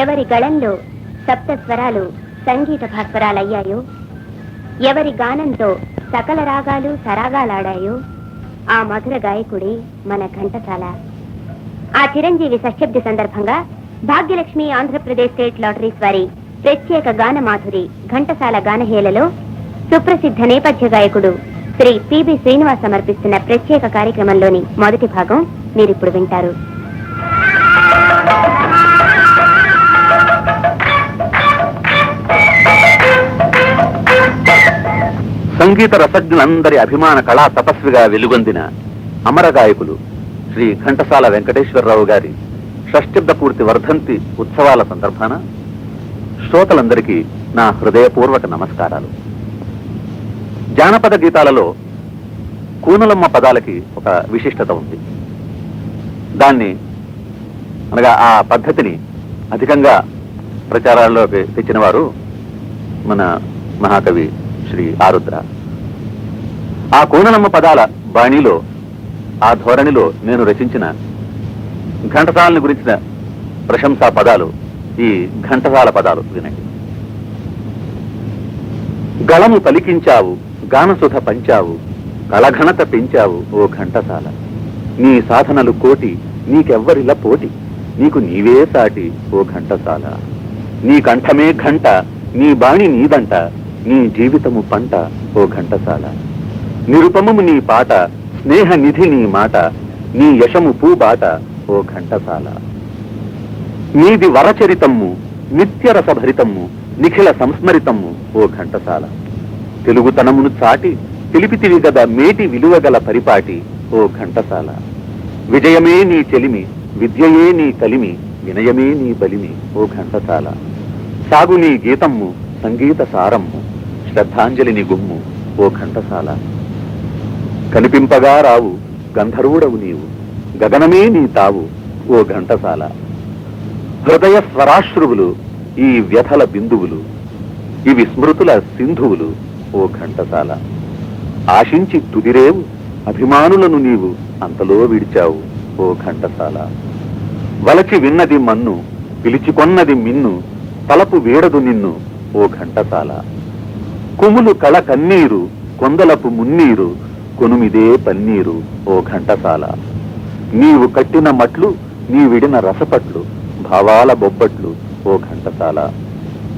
ఎవరి గళంలో సప్త స్వరాలు సంగీత భాస్వరాలయ్యాయో? ఎవరి గానంతో సకల రాగాలు సరాగాలాడాయో? ఆ మధుర గాయకుడి మన ఘంటసాల. ఆ చిరంజీవి షష్ఠబ్ది సందర్భంగా భాగ్యలక్ష్మి ఆంధ్రప్రదేశ్ స్టేట్ లాటరీస్ వారి ప్రత్యేక గాన మాధురి ఘంటసాల గానహేలలో సుప్రసిద్ధ నేపథ్య గాయకుడు శ్రీ పిబి శ్రీనివాస్ సమర్పిస్తున్న ప్రత్యేక కార్యక్రమంలోని మొదటి భాగం మీరిప్పుడు వింటారు. సంగీత రసజ్ఞులందరి అభిమాన కళా తపస్విగా వెలుగొందిన అమర గాయకులు శ్రీ ఘంటసాల వెంకటేశ్వరరావు గారి షష్టిబ్ద పూర్తి వర్ధంతి ఉత్సవాల సందర్భాన శ్రోతలందరికీ నా హృదయపూర్వక నమస్కారాలు. జానపద గీతాలలో కూనలమ్మ పదాలకి ఒక విశిష్టత ఉంది. దాన్ని అనగా ఆ పద్ధతిని అధికంగా ప్రచారాల్లోకి తెచ్చినవారు మన మహాకవి శ్రీ ఆరుద్ర. ఆ కోనలమ్మ పదాల బాణిలో ఆ ధోరణిలో నేను రచించిన ఘంటసాలని గురించిన ప్రశంసా పదాలు ఈ ఘంటసాల పదాలు వినండి. గళము పలికించావు గానసుధ పంచావు కళఘనత పెంచావు ఓ ఘంటసాల. నీ సాధనలు కోటి నీకెవ్వరిలా పోటి నీకు నీవే సాటి ఓ ఘంటసాల. నీ కంఠమే ఘంట నీ బాణి నీదంట నీ జీవితము పంట ఓ ఘంటసాల. నిరుపమము నీ పాట స్నేహ నిధి నీ మాట నీ యశము పూబాట ఓ ఘంటసాల. నీది వరచరితమ్ము నిత్యరసభరితమ్ము నిఖిల సంస్మరితమ్ము ఓ ఘంటసాల. తెలుగుతనమును చాటి తెలిపితివి గద మేటి విలువగల పరిపాటి ఓ ఘంటసాల. విజయమే నీ చెలిమి విద్యయే నీ కలిమి వినయమే నీ బలిమి ఓ ఘంటసాల. సాగు నీ గీతమ్ము సంగీత సారమ్ము శ్రద్ధాంజలిని గుమ్ము ఓ ఘంటసాల. కనిపింపగా రావు గంధర్వుడవు నీవు. గగనమే నీ తావు ఓ ఘంటసాల. హృదయ స్వరాశ్రువులు ఈ వ్యథల బిందువులు. ఇవి స్మృతుల సింధువులు ఓ ఘంటసాల. ఆశించి తుదిరేవు అభిమానులను నీవు అంతలో విడిచావు ఓ ఘంటసాల. వలచి విన్నది మన్ను పిలిచికొన్నది మిన్ను తలపు వీడదు నిన్ను ఓ ఘంటసాల. కుములు కళ కన్నీరు కొందలపు మున్నీరు కొనుమిదే పన్నీరు ఓ ఘంటసాల. నీవు కట్టిన మట్లు నీ విడిన రసపట్లు భావాల బొబ్బట్లు ఓ ఘంటసాల.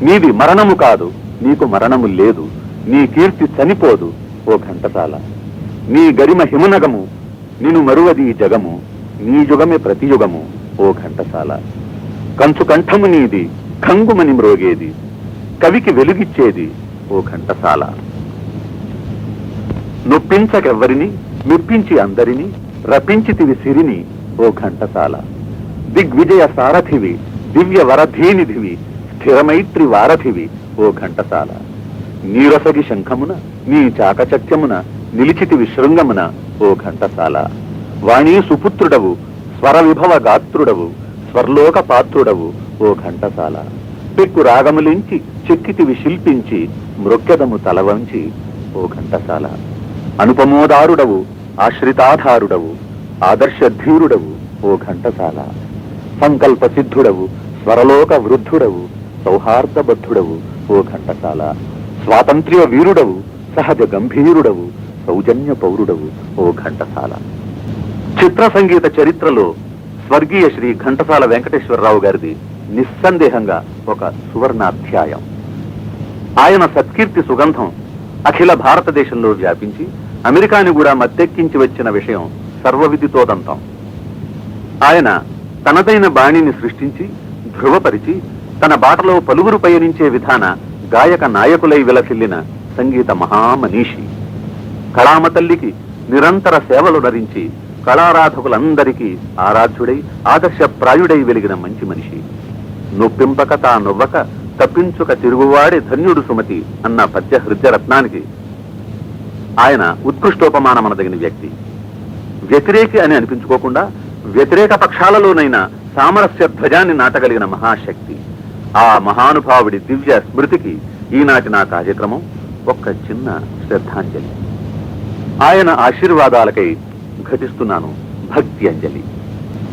నీది మరణము కాదు నీకు మరణము లేదు నీ కీర్తి చనిపోదు ఓ ఘంటసాల. నీ గరిమ హిమనగము నిను మరువది జగము నీ యుగమే ప్రతి యుగము ఓ ఘంటసాల. కంచు కంఠము నీది కంగుమని మ్రోగేది కవికి వెలుగిచ్చేది ఓ ఘంటసాల. నొప్పించకెవ్వరిని మెప్పించి అందరిని రపించితివి సిరిని ఓ ఘంటసాల. దిగ్విజయ సారథివి దివ్య వరధీనిధివి స్థిరమైత్రి వారధివి ఓ ఘంటసాల. నీరసగి శంఖమున నీ చాకచక్యమున నిలిచితి విశృంగమున ఓ ఘంటసాల. వాణీ సుపుత్రుడవు స్వర విభవ గాత్రుడవు స్వర్లోక పాత్రుడవు ఓ ఘంటసాల. పెక్కు రాగములించి చెక్కితివి శిల్పించి మృక్కెదము తలవంచి ఓ ఘంటసాల. అనుపమోదారుడవు ఆశ్రితాధారుడవు ఆదర్శధీరుడవు ఓ ఘంటసాల. సంకల్ప సిద్ధుడవు స్వరలోక వృద్ధుడవు సౌహార్దబద్ధుడవు ఓ ఘంటసాల. స్వాతంత్ర్య వీరుడవు సహజ గంభీరుడవు సౌజన్య పౌరుడవు ఓ ఘంటసాల. చిత్ర సంగీత చరిత్రలో స్వర్గీయ శ్రీ ఘంటసాల వెంకటేశ్వరరావు గారిది నిస్సందేహంగా ఒక సువర్ణాధ్యాయం. ఆయన సత్కీర్తి సుగంధం అఖిల భారతదేశంలో వ్యాపించి అమెరికాని కూడా మత్తెక్కించి వచ్చిన విషయం సర్వవిధితోదంతం ఆయన తనదైన బాణిని సృష్టించి ధృవపరిచి తన బాటలో పలువురు పయనించే విధాన గాయక నాయకులై విలసిల్లిన సంగీత మహామనీషి. కళామతల్లికి నిరంతర సేవలు నరించి కళారాధకులందరికీ ఆరాధ్యుడై ఆదర్శప్రాయుడై వెలిగిన మంచి మనిషి. నొప్పింపక తా నొవ్వక తప్పించుక తిరుగువాడి ధన్యుడు సుమతి అన్న పద్య హృదయ రత్నానికి ఆయన ఉత్కృష్టోపమానమనదగిన వ్యక్తి. వ్యతిరేకి అని అనిపించుకోకుండా వ్యతిరేక పక్షాలలోనైనా సామరస్య ధ్వజాన్ని నాటగలిగిన మహాశక్తి. ఆ మహానుభావుడి దివ్య స్మృతికి ఈనాటి నా కార్యక్రమం ఒక్క చిన్న శ్రద్ధాంజలి. ఆయన ఆశీర్వాదాలకై ఘటిస్తున్నాను భక్తి అంజలి.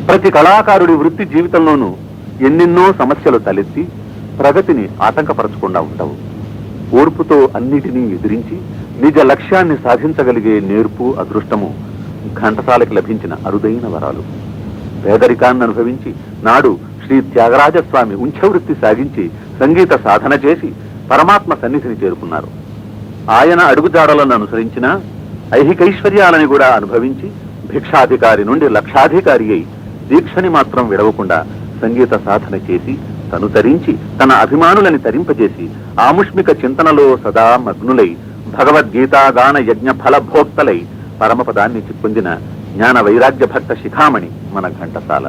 ప్రతి కళాకారుడి వృత్తి జీవితంలోనూ ఎన్నెన్నో సమస్యలు తలెత్తి ప్రగతిని ఆటంకపరచకుండా ఉండవు. ఓర్పుతో అన్నిటినీ ఎదిరించి నిజ లక్ష్యాన్ని సాధించగలిగే నేర్పు అదృష్టము ఘంటసాలకి లభించిన అరుదైన వరాలు. పేదరికాన్ని అనుభవించి నాడు శ్రీ త్యాగరాజస్వామి ఉంచవృత్తి సాగించి సంగీత సాధన చేసి పరమాత్మ సన్నిధిని చేరుకున్నారు. ఆయన అడుగుజాడలను అనుసరించిన ఐహికైశ్వర్యాలని కూడా అనుభవించి భిక్షాధికారి నుండి లక్షాధికారి అయి దీక్షని మాత్రం విడవకుండా సంగీత సాధన చేసి తను తరించి తన అభిమానులని తరింపజేసి ఆముష్మిక చింతనలో సదా మగ్నులై భగవద్గీతాగాన యజ్ఞ ఫలభోక్తలై పరమపదాన్ని చిప్పొందిన జ్ఞాన వైరాగ్య భక్త శిఖామణి మన ఘంటసాల.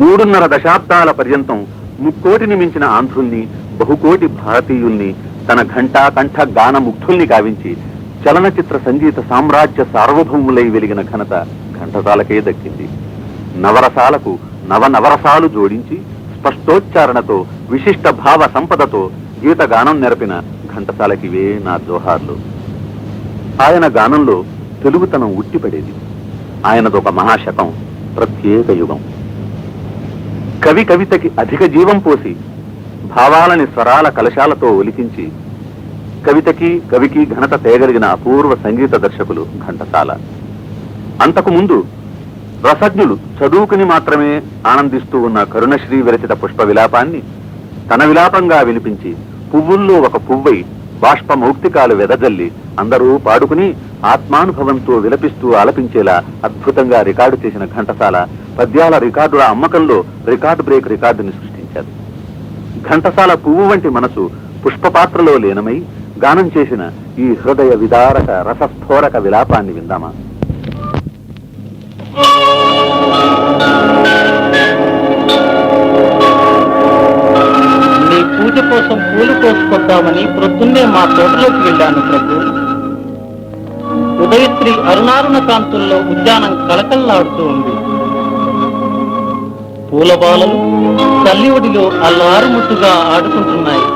మూడున్నర దశాబ్దాల పర్యంతం ముక్కోటిని మించిన ఆంధ్రుల్ని బహుకోటి భారతీయుల్ని తన ఘంటా కంఠ గాన ముగ్ధుల్ని గావించి చలనచిత్ర సంగీత సామ్రాజ్య సార్వభౌములై వెలిగిన ఘనత ఘంటసాలకే దక్కింది. నవరసాలకు నవనవరసాలు జోడించి స్పష్టోచ్చారణతో విశిష్ట భావ సంపదతో గీత గానం నెరపిన ఘంటసాలకివే నా జోహార్లు. ఆయన గానంలో తెలుగుతనం ఉట్టిపడేది. ఆయనదొక మహాశకం ప్రత్యేక యుగం. కవి కవితకి అధిక జీవం పోసి భావాలని స్వరాల కలశాలతో ఒలికించి కవితకి కవికి ఘనత తేగలిగిన అపూర్వ సంగీత దర్శకులు ఘంటసాల. అంతకు ముందు రసజ్ఞులు చదువుకుని మాత్రమే ఆనందిస్తూ ఉన్న కరుణశ్రీ విరచిత పుష్ప విలాపాన్ని తన విలాపంగా వినిపించి పువ్వుల్లో ఒక పువ్వై బాష్ప మౌక్తికాలు వెదజల్లి అందరూ పాడుకుని ఆత్మానుభవంతో విలపిస్తూ ఆలపించేలా అద్భుతంగా రికార్డు చేసిన ఘంటసాల పద్యాల రికార్డుల అమ్మకంలో రికార్డు బ్రేక్ రికార్డుని సృష్టించారు. ఘంటసాల పువ్వు వంటి మనసు పుష్పపాత్రలో లీనమై గానం చేసిన ఈ హృదయ విదారక రసస్ఫోరక విలాపాన్ని విందామా? నీ పూజ కోసం పూలు కోసుకొద్దామని ప్రొద్దున్నే మా తోటలోకి వెళ్ళాను ప్రభు. ఉదయశ్రీ అరుణారుణ కాంతుల్లో ఉద్యానం కలకల్లాడుతూ ఉంది. పూల బాలలు తల్లిఒడిలో అల్లారుముట్టుగా ఆడుకుంటున్నాయి.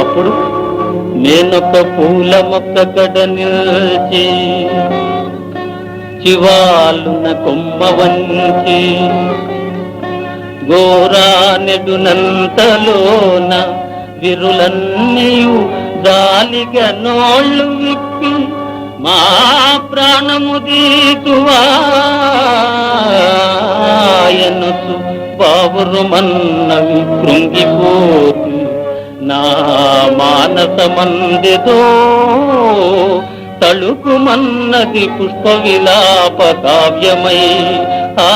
అప్పుడు నేనొక పూల మొక్క గడ్డ నిల్చి చివాలున కొమ్మ వంచి గోరానెడునంతలోన విరులన్నీయు దాలిగా నోళ్ళు విప్పి మా ప్రాణము దీతువాయనసు బావురుమన్నవి కృంగిపోతు నా మానస మందిదో తళుకుమన్నది పుష్ప విలాప కావ్యమై ఆ.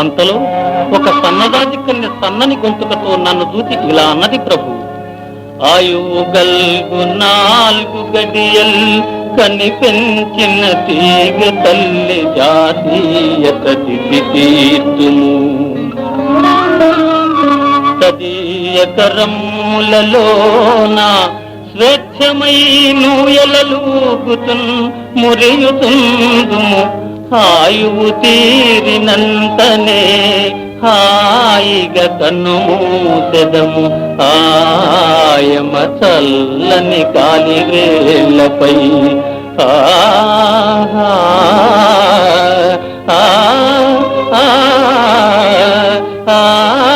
అంతలో ఒక సన్నదాజి కన్య సన్నని గొంతుకతో నన్ను చూసి ఇలా అన్నది ప్రభు ఆయువు గల్గు నాలుగు గడియల్ కని పెంచిన తీగ తల్లి జాతీయత తీర్తుము తదీయ కరములలోన స్వేచ్ఛమై నూయలూగుతున్ మురియుతుందుము. ఆయువు తీరినంతనే హాయిగా కన్ను మూసెదము. ఆయమ చల్లని కాలి వేళ్ళపై. ఆ ఆ ఆ ఆ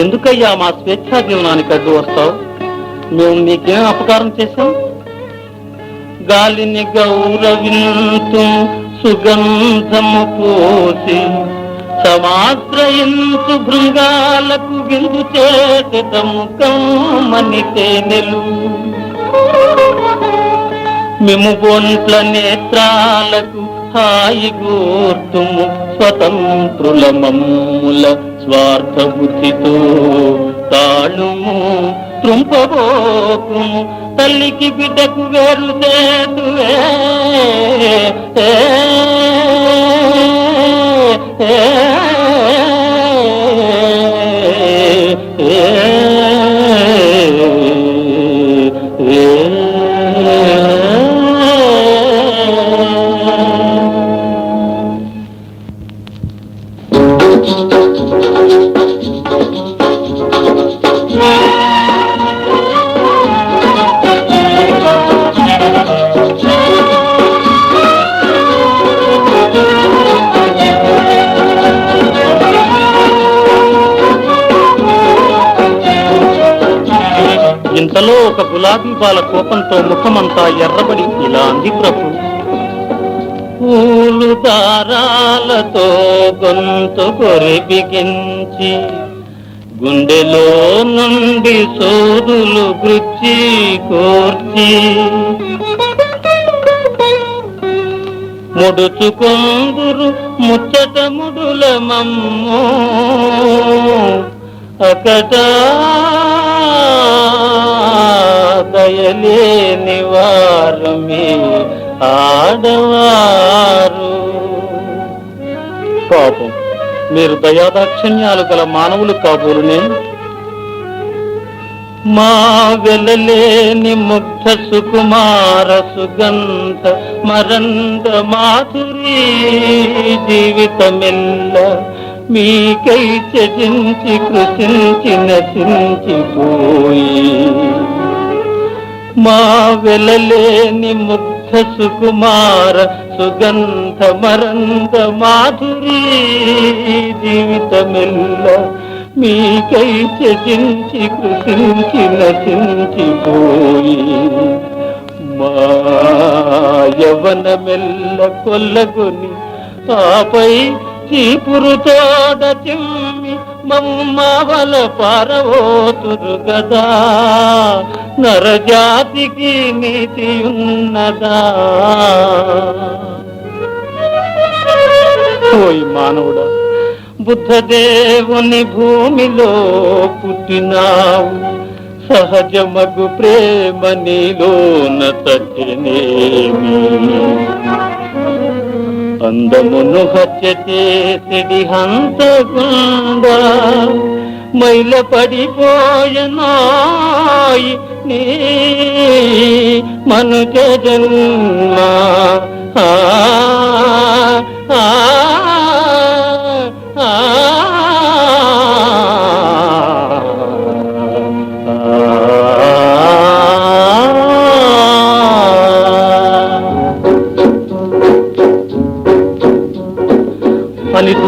ఎందుకయ్యా మా స్వేచ్ఛా జీవనానికి అడ్డు వస్తావు? మేము నీకేం అపకారం చేశాం? గాలిని గౌరవింతు సుగంధము పోసి సమాశ్రయించు భృంగాలకు విందు చేసము కమ్మని తేనెలు. మేము బొంట్ల నేత్రాలకు హాయి గోర్తుము స్వతంత్రుల మమ్ముల స్వార్థబుద్ధితో తాళుము త్రుంపబోకుము తల్లికి బిడ్డకు వేరు చేతువే ఏ. ఇంతలో ఒక గులాబీ బాల కోపంతో ముఖమంతా ఎర్రబడి ఇలా అంది ప్రభు. ఓ పూలు దారాలతో గొంతు కొరి బిగించి గుండెలో నుండి సోదులు గుచ్చి కోర్చి ముడుచుకొందురు ముచ్చట ముడుల మమ్మో. అకట దయలేని వారు మీ ఆడవారు. పాపం మీరు దయాదాక్షిణ్యాలు గల మానవులు కాబోలునే. మా వెలలేని ముగ్ధ సుకుమార సుగంధ మరంద మాధురి జీవితమెల్ల మీకై త్యజించి కృషించి నశించిపోయి మా వెలలేని ముగ్ధ శుద్ధ సుకుమార సుగంధ మరంద మాధురి జీవితమెల్ల మీకై త్యజించి కృషించి నశించిపోయి మా యవనమెల్ల కొల్లగొని ఆపై చీపురుతోడ చిమ్మి మమ్మవల పారవోతురు గదా. నరజాతికి నీతి ఉన్నదా ఓయ్ మానవుడా బుద్ధదేవుని భూమిలో పుట్టినావు. సహజమగు ప్రేమ నీలోన తట్టినేమి. అందమును హత్య చేసిడి హంతగుండా మైల పడిపోయనాయి నీ మనుజ జన్మ. ఆ, ఆ,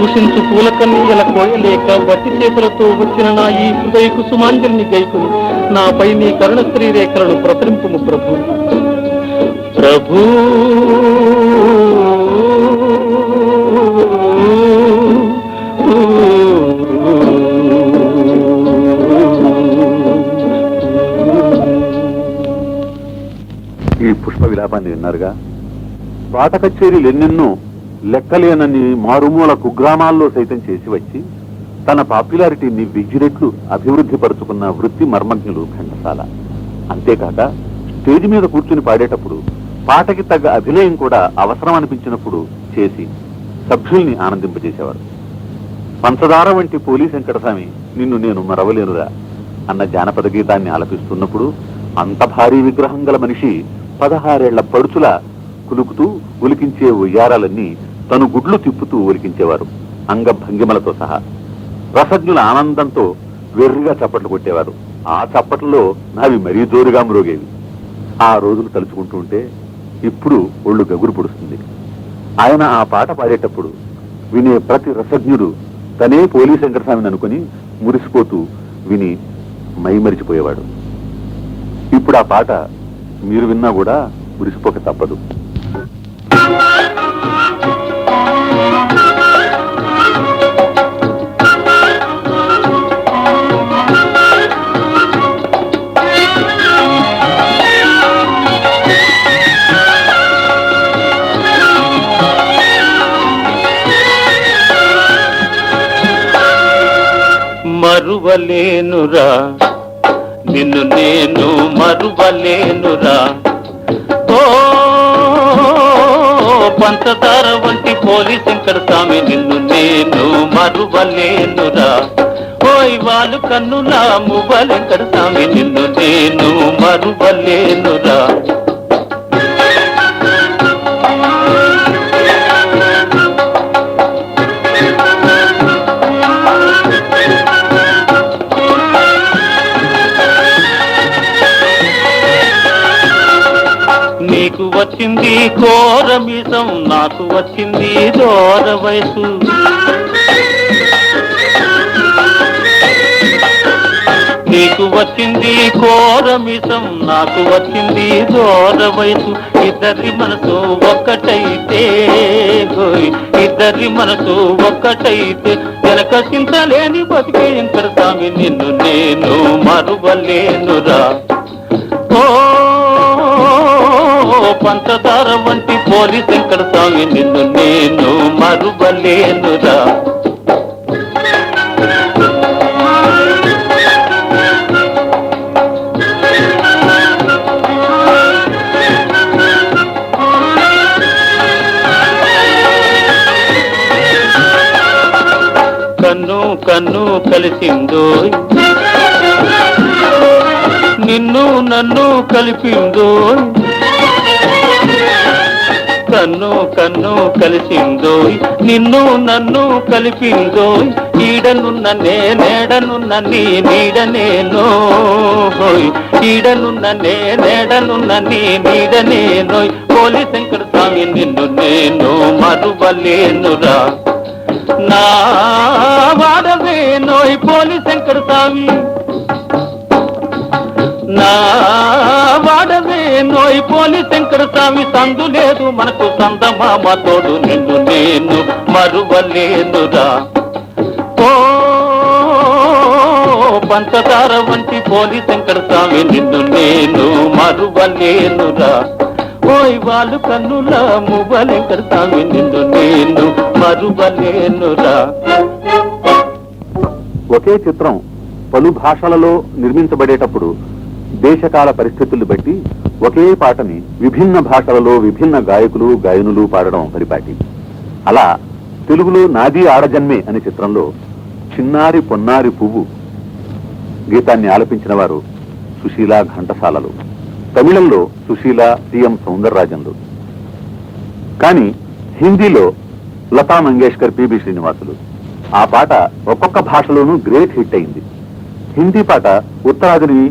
అని దూషించు పూల కన్నీయల కోయలేక వట్టి చేతులతో వచ్చిన నా ఈ హృదయ కుసుమాంజలిని గైకుని నాపై నీ కరుణ స్త్రీ రేఖలను ప్రసరింపుము ప్రభు. ప్రభు. ఈ పుష్ప విలాపాన్ని విన్నారుగా? పాట కచేరీలు ఎన్నెన్నో లెక్కలేనని మారుమూల కుగ్రామాల్లో సైతం చేసి వచ్చి తన పాపులారిటీని విజిరెట్లు అభివృద్ధి పరుచుకున్న వృత్తి మర్మజ్ఞులు ఘంటసాల. అంతేకాక స్టేజ్ మీద కూర్చుని పాడేటప్పుడు పాటకి తగ్గ అభినయం కూడా అవసరం అనిపించినప్పుడు చేసి సభ్యుల్ని ఆనందింపజేసేవారు. పంచదార వంటి పోలీస్ వెంకటస్వామి నిన్ను నేను మరవలేనురా అన్న జానపద గీతాన్ని ఆలపిస్తున్నప్పుడు అంత భారీ విగ్రహం గల మనిషి పదహారేళ్ళ పడుచుల కులుకుతూ ఉలికించే ఉయ్యారాలన్నీ తను గుడ్లు తిప్పుతూ ఉలికించేవారు అంగ భంగిమలతో సహా. రసజ్ఞుల ఆనందంతో వెర్రిగా చప్పట్లు కొట్టేవారు. ఆ చప్పట్లలో నావి మరీ జోరుగా మ్రోగేవి. ఆ రోజులు తలుచుకుంటూ ఉంటే ఇప్పుడు ఒళ్ళు గగురు పొడుస్తుంది. ఆయన ఆ పాట పాడేటప్పుడు వినే ప్రతి రసజ్ఞుడు తనే పోలీస్ శంకరస్వామిని అనుకుని మురిసిపోతూ విని మైమరిచిపోయేవాడు. ఇప్పుడు ఆ పాట మీరు విన్నా కూడా మురిసిపోక తప్పదు. మరువలేనురా. నిన్ను నేను మరువలేనురా. ఓ పంచదార వంటి పోలీస్ వెంకట స్వామి నిన్ను నేను మరువలేనురా. ఓయ్ వాళ్ళు కన్నులా మువ్వ వెంకట స్వామి నిన్ను నేను మరువలేనురా. వచ్చింది ఘోర మీసం నాకు వచ్చింది దోర వయసు. నీకు నీకు వచ్చింది కోరమిసం నాకు వచ్చింది దూర వయసు. ఇద్దరి మనసు ఒక్కటైతే ఇద్దరి మనసు ఒక్కటైతే వెనక చింతలేని బతికే ఇంకడతామి నిన్ను నేను మరువలేనురా. పంచదార వంటి పోలి శంకర స్వామి నిన్ను నేను మరువలేనురా. కన్ను కన్ను కలిసిందో. నిన్ను నన్ను కలిపిందో. కన్ను కన్ను కలిసిందో నిన్ను నన్ను కలిపిందో ఈడనున్న నేనేడనున్న నీ నీడనేనో ఈడనున్న నేనేడనున్న నీ నీడనేనోయ్ పోలి శంకర స్వామి నిన్ను నేను మరువలేనురా. నా వాడవే నోయ్ పోలి శంకర స్వామి. నా నోయ్ పోలి శంకర స్వామి సందు లేదు మనకు సందమామ తోడు నిన్ను నేను మరువలేనురా ఓ పంచదార వంటి పోలి శంకర స్వామి నిన్ను నేను మరువలేనురా ఓయ్ వాళ్ళు కన్నుల మువ్వలెంకర స్వామి నిన్ను నేను మరువలేనురా ఒకే చిత్రం పలు భాషలలో నిర్మించబడేటప్పుడు దేశకాల పరిస్థితులు బట్టి ఒకే పాటని విభిన్న భాషలలో విభిన్న గాయకులు గాయనులు పాడడం పరిపాటి. అలా తెలుగులో నాది ఆడజన్మే అనే చిత్రంలో చిన్నారి పొన్నారి పువ్వు గీతాన్ని ఆలపించిన వారు సుశీల ఘంటసాలలు తమిళంలో సుశీల సిఎం సౌందరరాజన్లు. కానీ హిందీలో లతా మంగేష్కర్ పిబి శ్రీనివాసులు. ఆ పాట ఒక్కొక్క భాషలోనూ గ్రేట్ హిట్ అయింది. హిందీ పాట ఉత్తరాదిని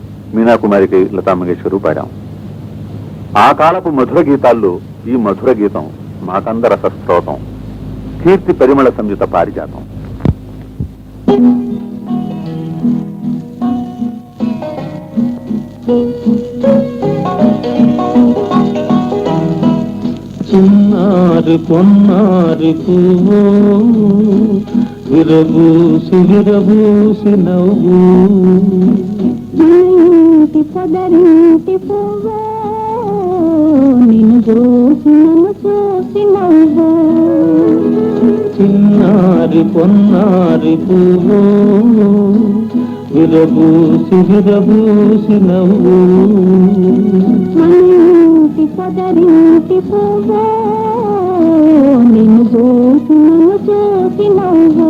మీనాకుమారికి లతా మంగేశ్వరు పాడాం. ఆ కాలపు మధుర గీతాల్లో ఈ మధుర గీతం మాకందర సస్త్రోతం. కీర్తి పరిమళ సంయుత పారిజాతం. చిన్నారు కొన్నారు పువ్వు విరబూసి విరబూసి నవ్వు. పొదరింటి పువ్వు నిన్ను చూసి నన్ను చూసి నవ్వు చిన్నారి పొన్నారి పువ్వు విరబూసి విరబూసి నవ్వు. ఇంటి పొదరింటి పువ్వు నిన్ను చూసి నన్ను చూసి నవ్వు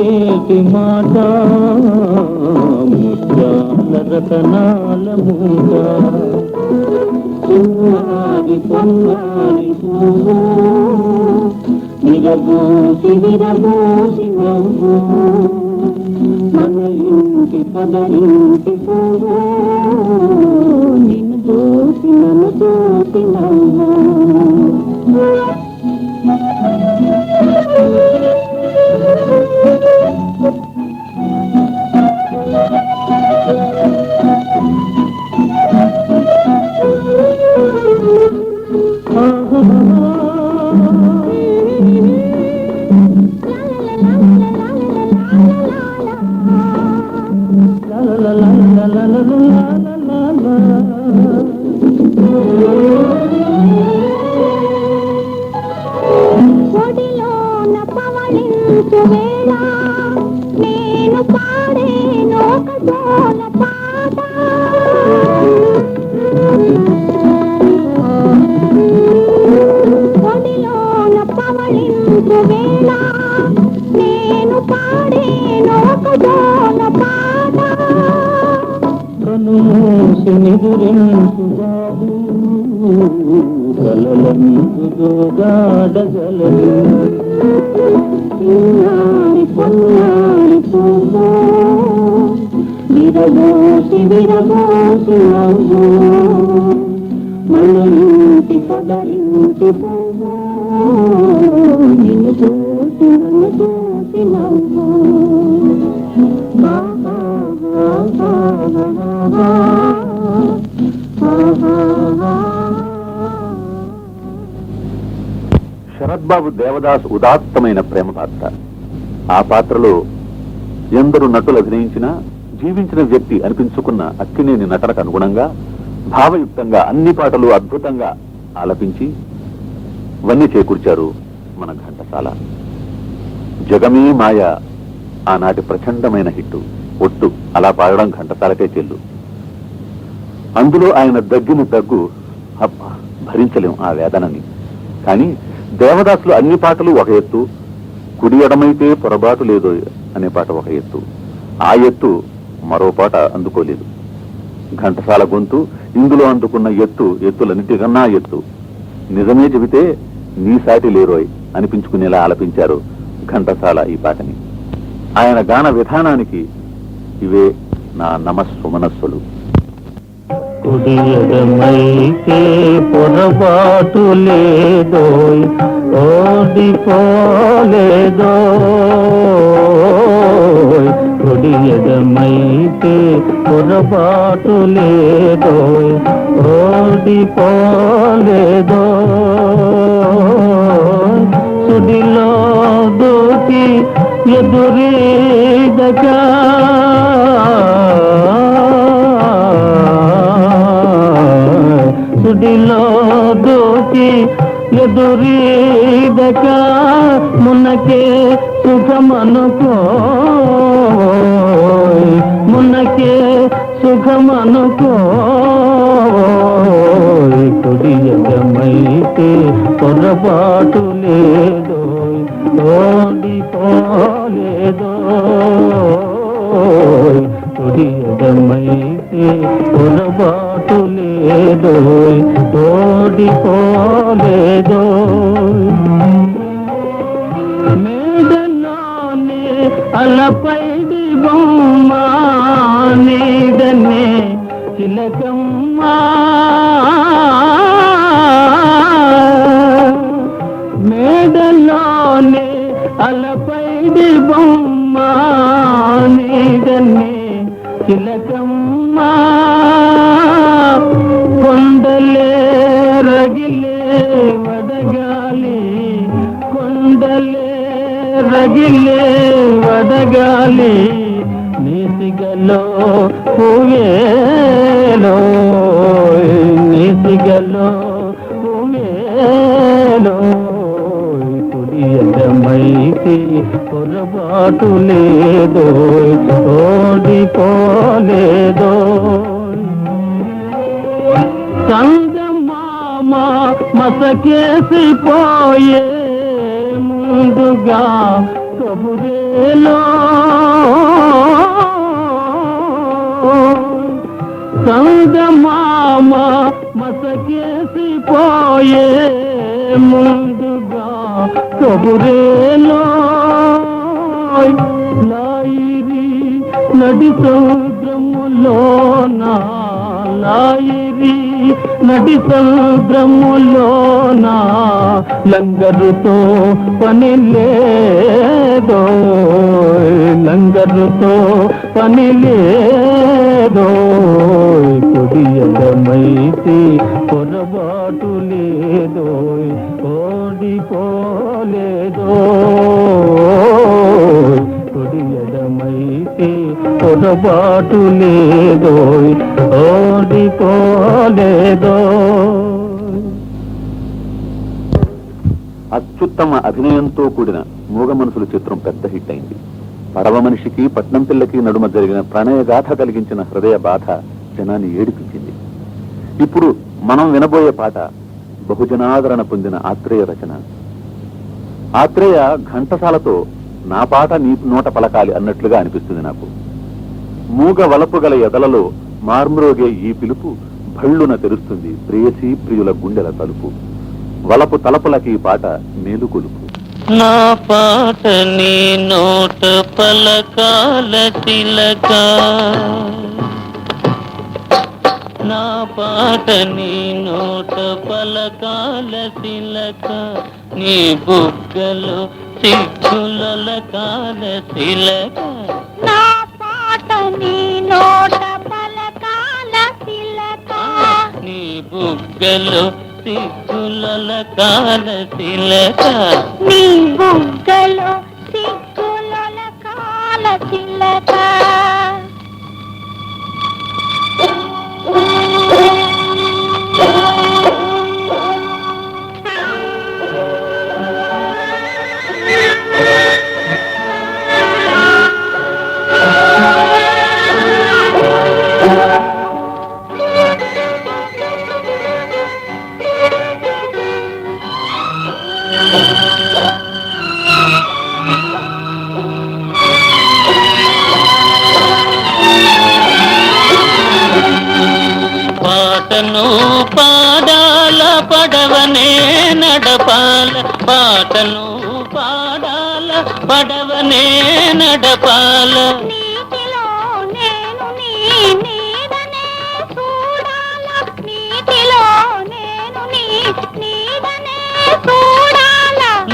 కేటి మాట ముత్యాల రతనాల మూట చిన్నారి పొన్నారి పువ్వు విరబూసి విరబూసి నవ్వు మన ఇంటి పదరింటి చూసి నిదురించుగాడు కలలందు గాడగలడు చిన్నారి పొన్నారి పువ్వు విరబోసి విరబోసి నవ్వు మన ఇంటి పువ్వు నిన్ను చూసి నన్ను చూసి నవ్వు. శరద్బాబు దేవదాస్ ఉదాత్తమైన ప్రేమ పాత్ర ఆ పాత్రలో ఎందరు నటులు అభినయించినా జీవించిన వ్యక్తి అనిపించుకున్న అక్కినేని నటనకు అనుగుణంగా భావయుక్తంగా అన్ని పాటలు అద్భుతంగా ఆలపించి వన్నీ చేకూర్చారు మన ఘంటసాల. జగమే మాయ ఆనాటి ప్రచండమైన హిట్టు. ఒట్టు అలా పాడడం ఘంటసాలకే చెల్లు. అందులో ఆయన దగ్గిన దగ్గు భరించలేం ఆ వేదనని. కానీ దేవదాసులు అన్ని పాటలు ఒక ఎత్తు కుడి ఎడమైతే పొరపాటు లేదో అనే పాట ఒక ఎత్తు. ఆ ఎత్తు మరో పాట అందుకోలేదు. ఘంటసాల గొంతు ఇందులో అందుకున్న ఎత్తు ఎత్తులన్నిటికన్నా ఎత్తు. నిజమే చెబితే నీ సాటి లేరోయ్ అనిపించుకునేలా ఆలపించారు ఘంటసాల ఈ పాటని. ఆయన గాన విధానానికి ఇవే నా నమస్సుమనస్సులు. కుడియడమైతే పొరపాటు లేదో ఓడిపోలేదో కుడియడమైతే పొరపాటు లేదో ఓడిపోలేదో సుడిలో దూకి ఎదురీదగా సుడిలో దూకి ఎదురీదక మునకే సుఖమనుకో. మునకే సుఖమనుకో. కుడి ఎడమైతే పొరపాటు లేదో. ఓడిపోలేదో కుడి ఎడమైతే పొరపాటు లేదో ఓడిపోలేదో. మేడలోనే అలపైడి బొమ్మ నీడనే చిలకమ్మా కలిసిపోయే ముందుగా కబురేలో చందమామ మసకేసిపోయే ముందుగా కబురేలో లాయిరి నడి సముద్రములోన లాయిరి నది సముద్రములోన లంగరుతో పని లేదో లంగరుతో పని లేదో కుడి పొరబాటు లేదో ఓడిపోలేదో. పొరపాటు లేదో ఓడిపోలేదో? అత్యుత్తమ అభినయంతో కూడిన మూగ మనసుల చిత్రం పెద్ద హిట్ అయింది పడవ మనిషికి పట్నం పిల్లకి నడుమ జరిగిన ప్రణయగాథ కలిగించిన హృదయ బాధ జనాన్ని ఏడిపించింది. ఇప్పుడు మనం వినబోయే పాట బహుజనాదరణ పొందిన ఆత్రేయ రచన. ఆత్రేయ ఘంటసాలతో నా పాట నీ నోట పలకాలి అన్నట్లుగా అనిపిస్తుంది నాకు. మూగ వలపు గల ఎదలలో మార్మ్రోగే ఈ పిలుపు భళ్ళున తెరుస్తుంది ప్రేయసీ ప్రియుల గుండెల తలుపు. వలపు తలపులకి ఈ పాట మేలుకొలుపు నా పాట నీ నోట పలకాల తిలక. నా పాట నీ నోట పలకాల తిలక. నీ బుగ్గలు సిగ్గుల కాల తిలక నా నీ నోట పలకాల తిలక. నీ బుగ్గలు సిగ్గుల కాల తిలక. నీ పాటను పాడాల పడవనే నడపాల పాటను పాడాల పడవనే నడపాల.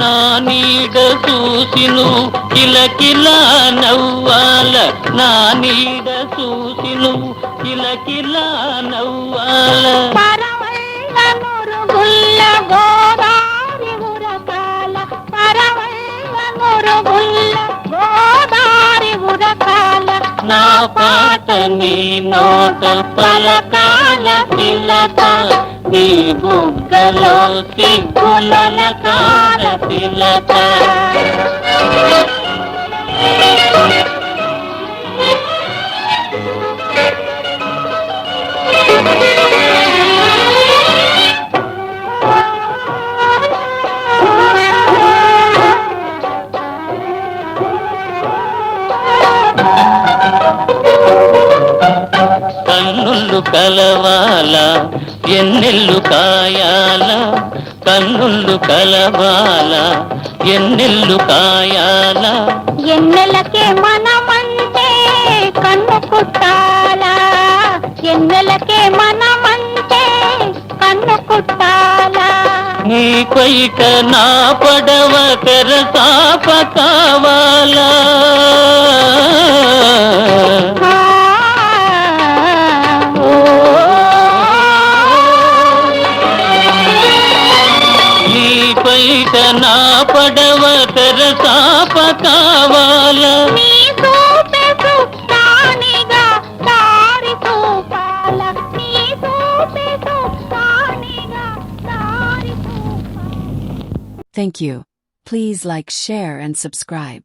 నా నీడ చూసిను కిలకిలా నవ్వాల నా నీడ చూసిను కిలకిలా నవ్వాల పరవళ్ళ నురుగుల్ల గోదారి ఉరకాల. పరవళ్ళ నురుగుల్ల గోదారి ఉరకాల. నా పాట నీ నోట పలకాల తిలక నీ బుగ్గలో సిగ్గుల కాల తిలక కన్నుళ్ళు కలవాల ఎన్నెల్లు కాయాల కన్నుళ్ళు కలవాల ఎన్నెల్లు కాయాల. ఎన్నెలకే మనమంటే కన్ను కుట్టాలా ఎన్నెలకే మనమంటే కన్ను కుట్టాలా. నీ కొయిక నా పడవ తెరసాప కావాలా. ఆ, ఓ. నీ కొయిక నా పడవ తెరసాప కావాలా నీ చూపే సుప్తానిగా దారి చూపాల నీ చూపే సుప్తానిగా దారి చూపాల Thank you. Please like, share, and subscribe.